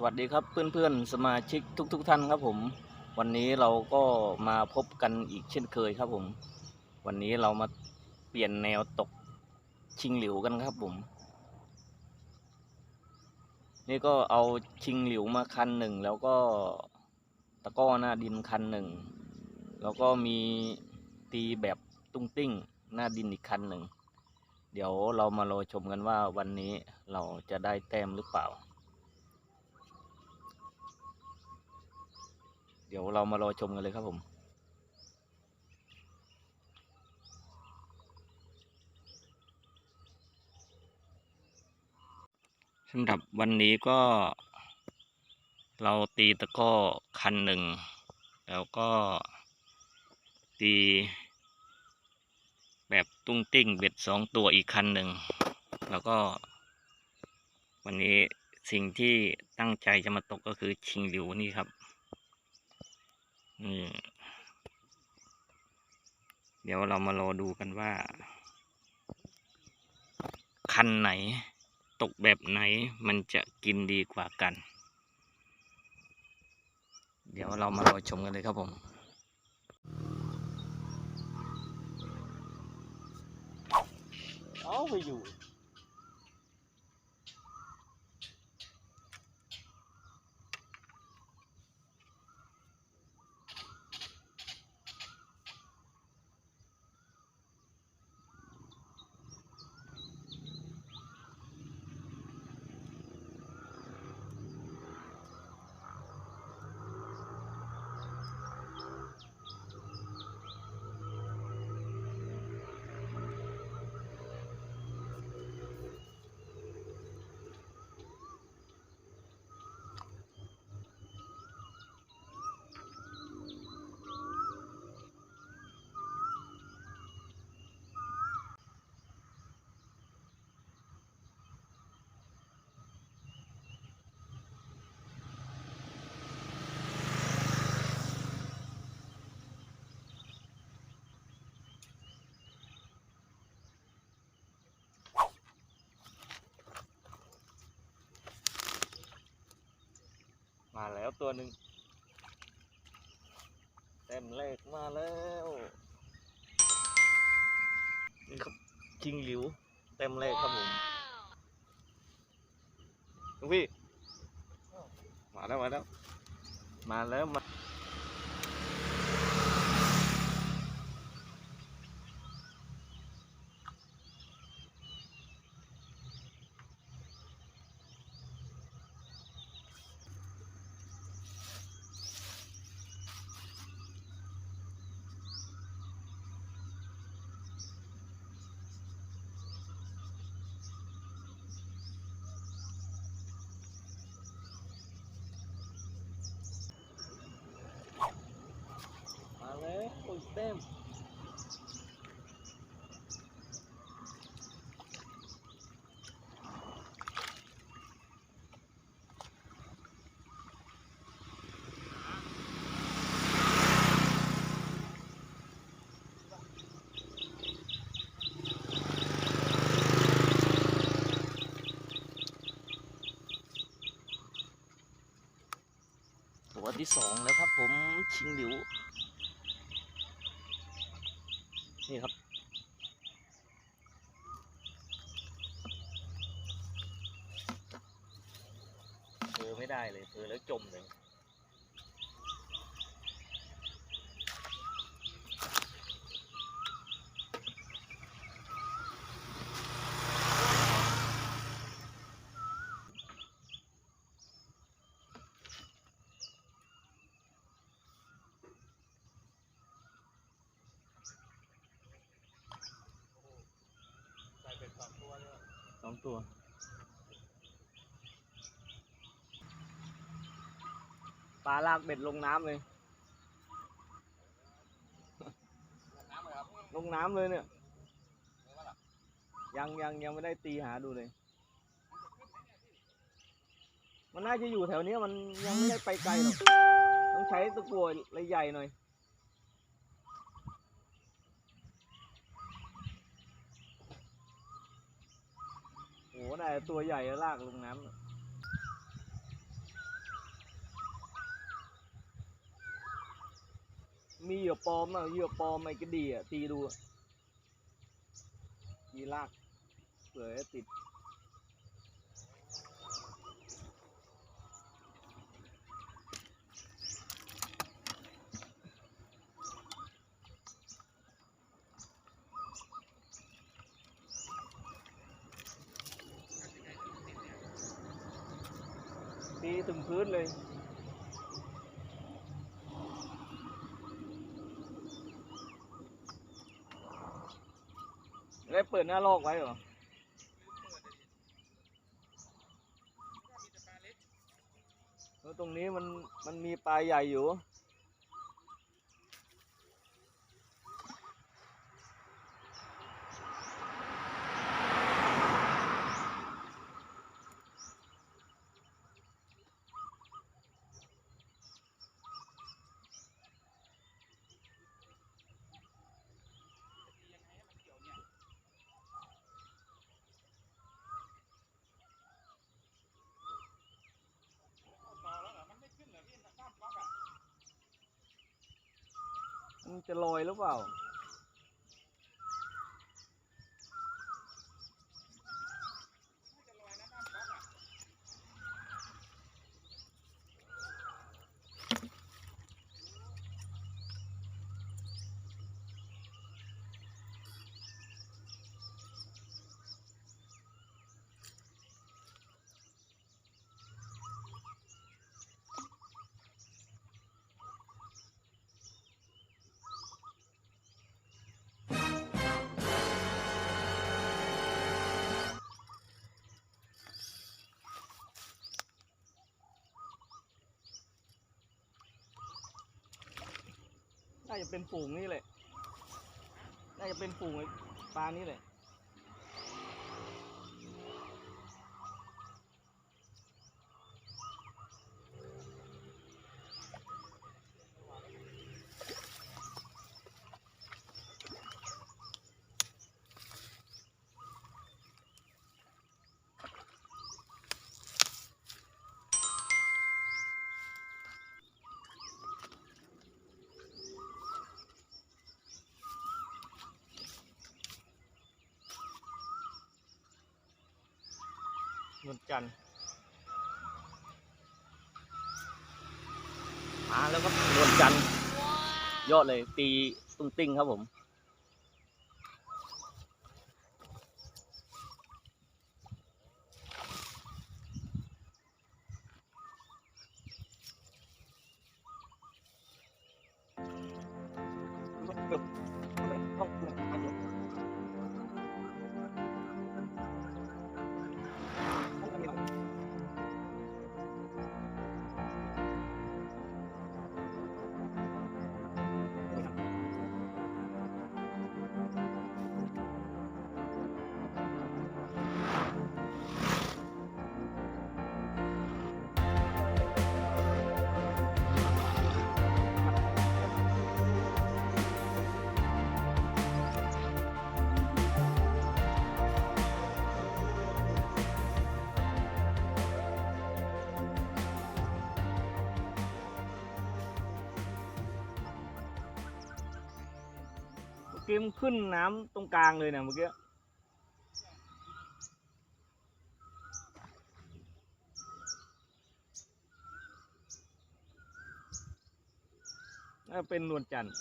สวัสดีครับเพื่อนๆสมาชิกทุกๆทท่านครับผม วันนี้เราก็มาพบกันอีกเช่นเคยครับผม วันนี้เรามาเปลี่ยนแนวตกชิงหลิวกันครับผม นี่ก็เอาชิงหลิวมาคันหนึ่งแล้วก็ตะก้อหน้าดินคันหนึ่งแล้วก็มีตีแบบตุ้งติ้งหน้าดินอีกคันหนึ่งเดี๋ยวเรามารอชมกันว่าวันนี้เราจะได้แต้มหรือเปล่า เดี๋ยวเรามารอชมกันเลยครับผม สำหรับวันนี้ก็ เราตีตะก้อคันหนึ่ง แล้วก็ตี แบบตุ้งติ้งเบ็ดสองตัวอีกคันหนึ่ง แล้วก็ วันนี้สิ่งที่ตั้งใจจะมาตกก็คือชิงหลิวนี่ครับ นี่เดี๋ยวเรามารอดูกันว่า คันไหน ตกแบบไหนมันจะกินดีกว่ากัน เดี๋ยวเรามารอชมกันเลยครับผมเอาไปอยู่ มาแล้วตัวหนึ่งเต็มเลขมาแล้วนี่ครับชิงหลิว เต็มเลขครับผมลุงพี่มาแล้วมาแล้วมาแล้วมาแล้วโอ้ยเต็ม ตัว ที่สองแล้วครับ ผมชิงหลิว นี่ครับ เจอไม่ได้เลยเจอแล้วจมเลย องตัว ปลาลากเบ็ดลงน้ำเลย ลงน้ำเลยเนี่ย ยังยังยังไม่ได้ตีหาดูเลย มันน่าจะอยู่แถวเนี้ยมันยังไม่ได้ไปไกลหรอก ต้องใช้ตะกั่วใหญ่ๆหน่อย หน่นตัวใหญ่ลากลงน้ำมีเหยื่อปลอมอะเหยื่อปลอมไอ้กระดีอะตีดูตีลากเผื่อติด หน้าลอกไว้เหรอแล้วตรงนี้มันมันมีปลาใหญ่อยู่ ลอยหรือเปล่า น่าจะเป็นฝูงนี่แหละ น่าจะเป็นฝูงไอ้ปลานี่แหละ นวลจันทร์มาแล้วก็นวลจันทร์ยอดเลยตีตุ้งติ้งครับผม มันขึ้นน้ำตรงกลางเลยเนะเมื่อกี้น่าเป็นนวลจันทร์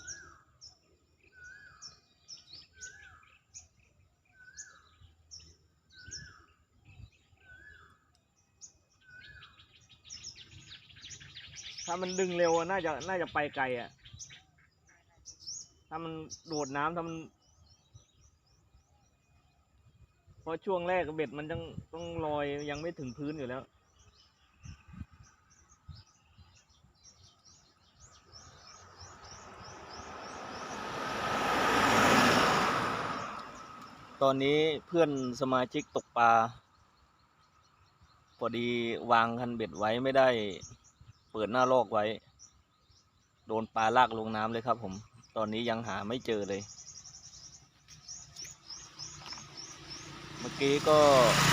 ถ้ามันดึงเร็วน่าจะน่าจะไปไกลอะ ถ้ามันโดดน้ำถ้ามันเพราะช่วงแรกเบ็ดมันต้องต้องลอยยังไม่ถึงพื้นอยู่แล้ว ตอนนี้เพื่อนสมาชิกตกปลาพอดีวางคันเบ็ดไว้ไม่ได้เปิดหน้าลอกไว้ โดนปลาลากลงน้ำเลยครับผม ตอนนี้ยังหาไม่เจอเลย เมื่อกี้ก็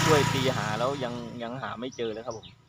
ช่วยตีหาแล้วยังยังหาไม่เจอเลยครับผม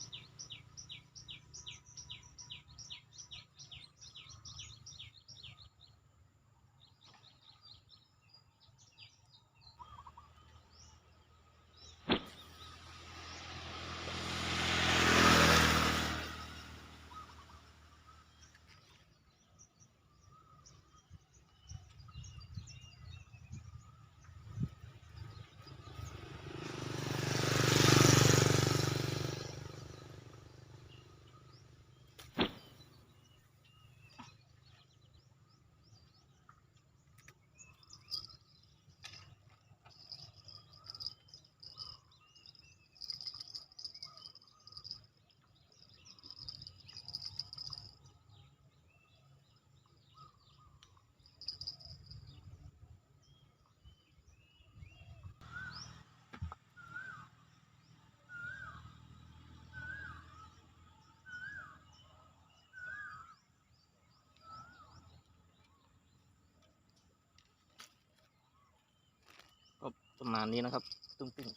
ประมาณนี้นะครับ ตุ้งติ้ง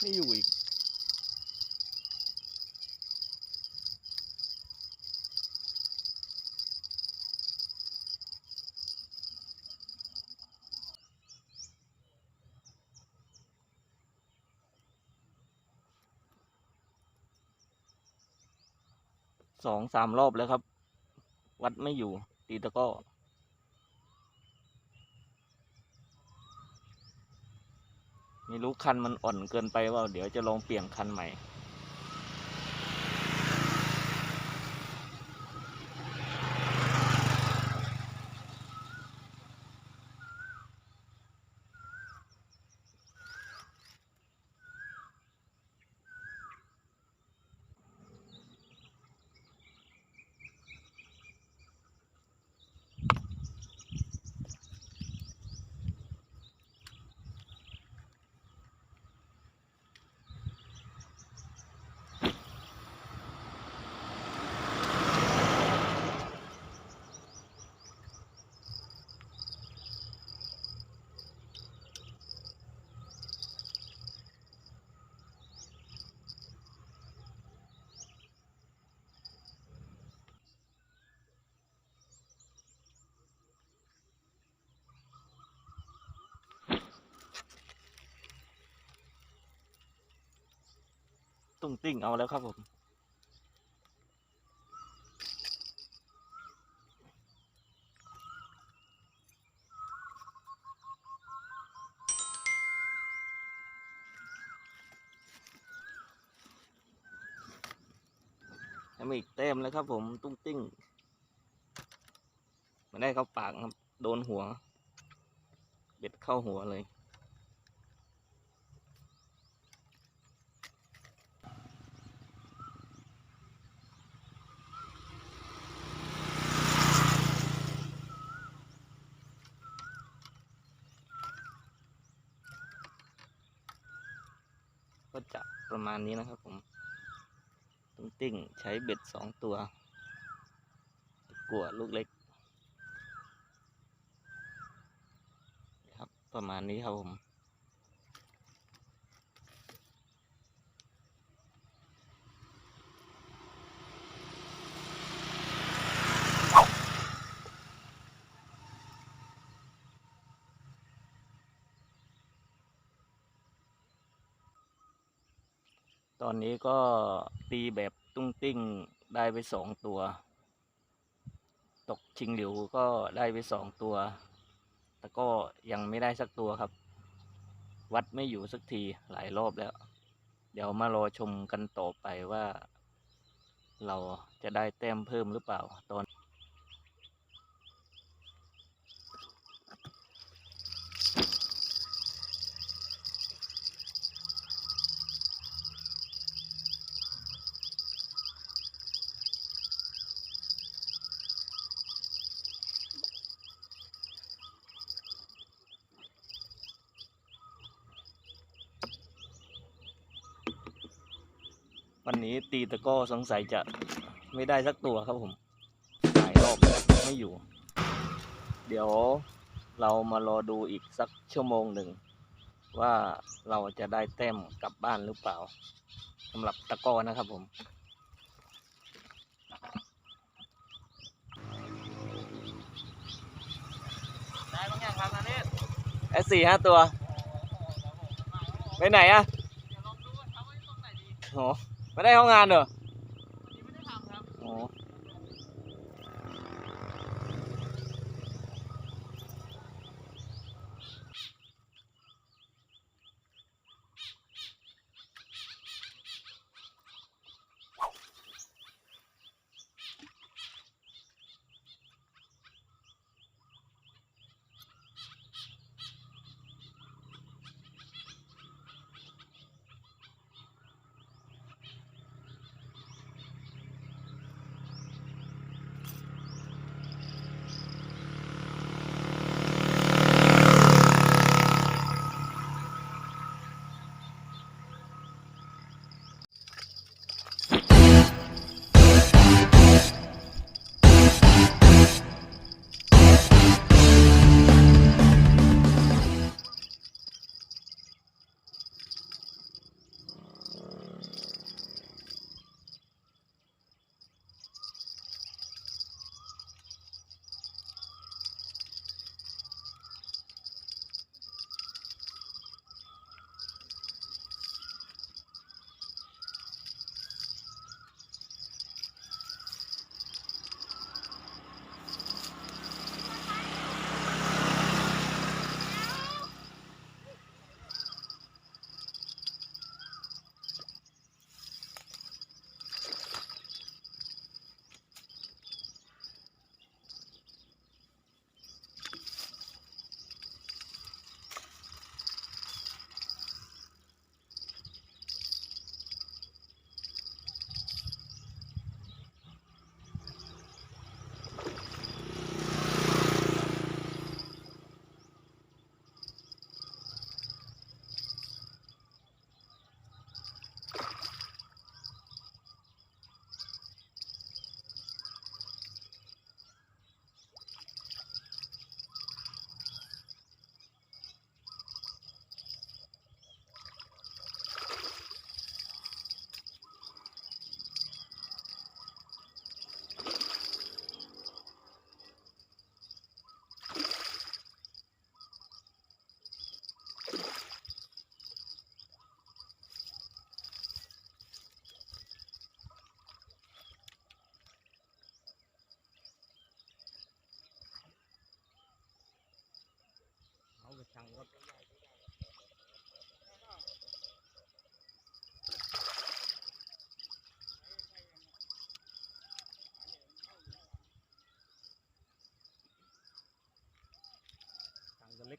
ไม่อยู่อีก สองสามรอบแล้วครับ วัดไม่อยู่ ตีตะก้อไม่รู้คันมันอ่อนเกินไปว่า เดี๋ยวจะลองเปลี่ยนคันใหม่ ตุ้งติ้งเอาแล้วครับผมแล้วมีอีกเต็มแล้วครับผมตุ้งติ้งไม่ได้เข้าปากครับ โดนหัว เบ็ดเข้าหัวเลย ก็จะ ประมาณนี้นะครับผมตุ้งติ้งใช้เบ็ดสองตัวตกัวลูกเล็กนะครับประมาณนี้ครับผม ตอนนี้ก็ตีแบบตุ้งติ้งได้ไปสองตัว ตกชิงหลิวก็ได้ไปสองตัว แต่ก็ยังไม่ได้สักตัวครับ วัดไม่อยู่สักทีหลายรอบแล้ว เดี๋ยวมารอชมกันต่อไปว่า เราจะได้แต้มเพิ่มหรือเปล่าตอน วันนี้ตีตะก้อสงสัยจะไม่ได้สักตัวครับผมหลายรอบไม่อยู่ เดี๋ยวเรามารอดูอีกสักชั่วโมงหนึ่ง ว่าเราจะได้แต้มกลับบ้านหรือเปล่าสำหรับตะก้อนะครับผมได้บางอย่างครับนาเนศไอ้สี่ห้าตัว ไปไหนอะเดี๋ยวลองดูว่าทำไว้ตรงไหนดีโอ งงานเ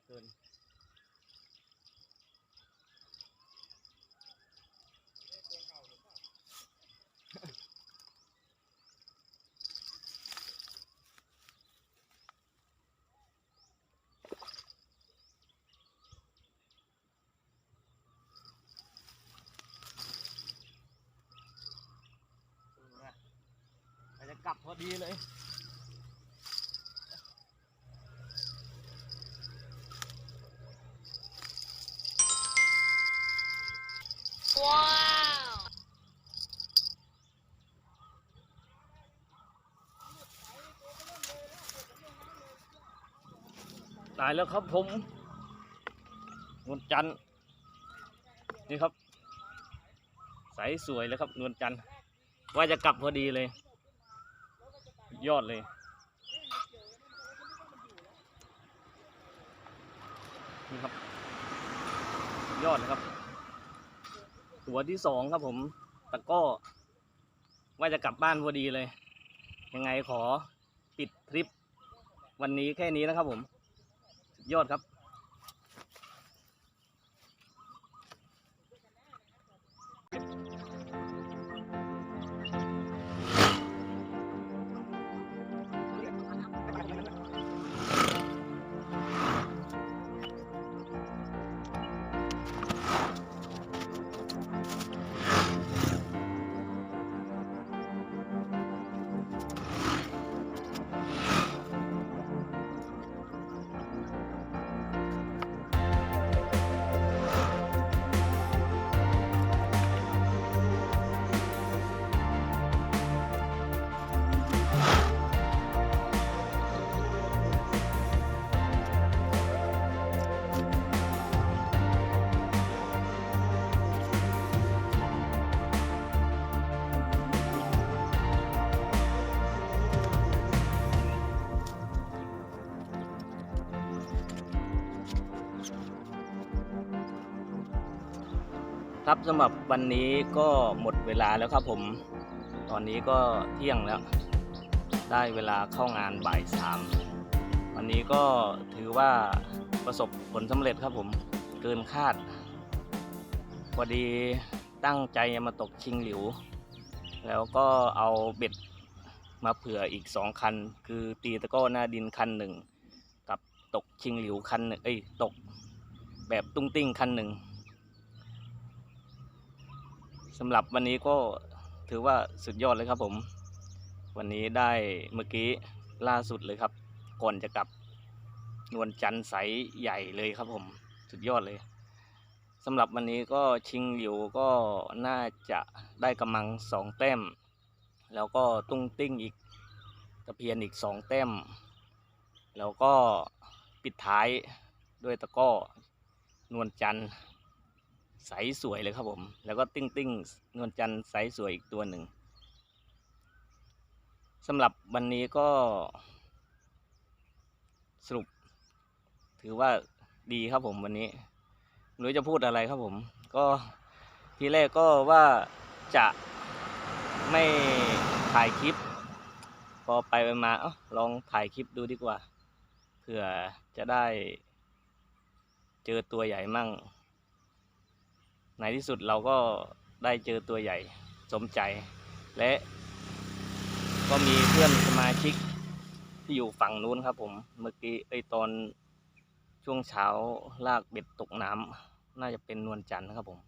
เกินจะกลับพอดีเลย ตายแล้วครับผมนวลจันทร์นี่ครับ ใสสวยเลยครับนวลจันทร์ว่าจะกลับพอดีเลย ยอดเลยนี่ครับ ยอดเลยครับ ตัวที่สองครับผมตะก้อว่าจะกลับบ้านพอดีเลย ยังไงขอปิดทริปวันนี้แค่นี้นะครับผม ยอดครับ ครับสำหรับวันนี้ก็หมดเวลาแล้วครับผม ตอนนี้ก็เที่ยงแล้ว ได้เวลาเข้างานบ่ายสามวันนี้ก็ถือว่าประสบผลสำเร็จครับผม เกินคาด พอดีตั้งใจจะมาตกชิงหลิว แล้วก็เอาเบ็ดมาเผื่ออีกสองคัน คือตีตะก้อหน้าดินคันหนึ่ง กับตกชิงหลิวคันหนึ่งเอ้ยตกแบบตุ้งติ้งคันหนึ่ง สำหรับวันนี้ก็ถือว่าสุดยอดเลยครับผม วันนี้ได้เมื่อกี้ล่าสุดเลยครับ ก่อนจะกลับนวลจันทร์ใสใหญ่เลยครับผมสุดยอดเลยสำหรับวันนี้ก็ชิงหลิวก็น่าจะได้กำมังสองแต้ม แล้วก็ตุ้งติ้งอีกตะเพียนอีกสองแต้ม แล้วก็ปิดท้ายด้วยตะก้อนวลจันทร์ ใสสวยเลยครับผม แล้วก็ติ้งติ้งนวลจันทร์ใสสวยอีกตัวหนึ่งสำหรับวันนี้ก็สรุป ถือว่าดีครับผมวันนี้ไม่รู้จะพูดอะไรครับผม ก็ทีแรกก็ว่าจะไม่ถ่ายคลิป พอไปไปมาเอ้าลองถ่ายคลิปดูดีกว่าเผื่อจะได้เจอตัวใหญ่มั่ง ในที่สุดเราก็ได้เจอตัวใหญ่สมใจ และก็มีเพื่อนสมาชิกที่อยู่ฝั่งนู้นครับผมเมื่อกี้ไอตอนช่วงเช้าลากเบ็ดตกน้ำน่าจะเป็นนวลจันทร์ครับผม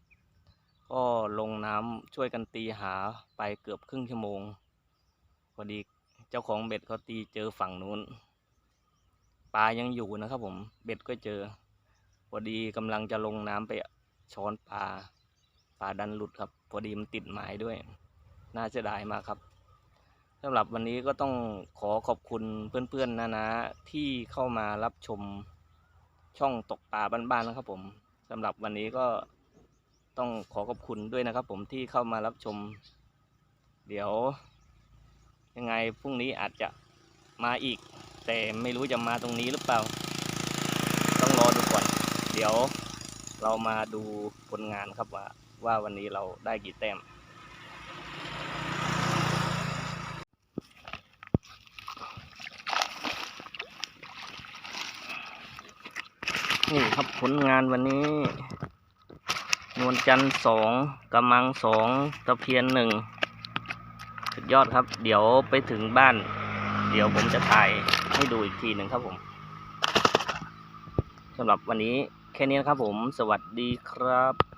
ก็ลงน้ำช่วยกันตีหาไปเกือบครึ่งชั่วโมงพอดีเจ้าของเบ็ดเขาตีเจอฝั่งนู้นปลายังอยู่นะครับผมเบ็ดก็เจอพอดีกำลังจะลงน้ำไป ช้อนปลาปลาดันหลุดครับ พอดีมันติดหมายด้วย น่าเสียดายมากครับสำหรับวันนี้ก็ต้องขอขอบคุณเพื่อนๆนะนะที่เข้ามารับชมช่องตกปลาบ้านๆนะครับผมสำหรับวันนี้ก็ต้องขอขอบคุณด้วยนะครับ ผมที่เข้ามารับชม เดี๋ยว ยังไงพรุ่งนี้อาจจะมาอีก แต่ไม่รู้จะมาตรงนี้หรือเปล่า ต้องรอดูก่อน เดี๋ยว เรามาดูผลงานครับว่าว่าวันนี้เราได้กี่แต้ม นี่ครับผลงานวันนี้ นวลจันทร์สองกำมังสองตะเพียนหนึ่งสุดยอดครับ เดี๋ยวไปถึงบ้าน เดี๋ยวผมจะถ่ายให้ดูอีกทีหนึ่งครับผมสำหรับวันนี้ แค่นี้นะครับผม สวัสดีครับ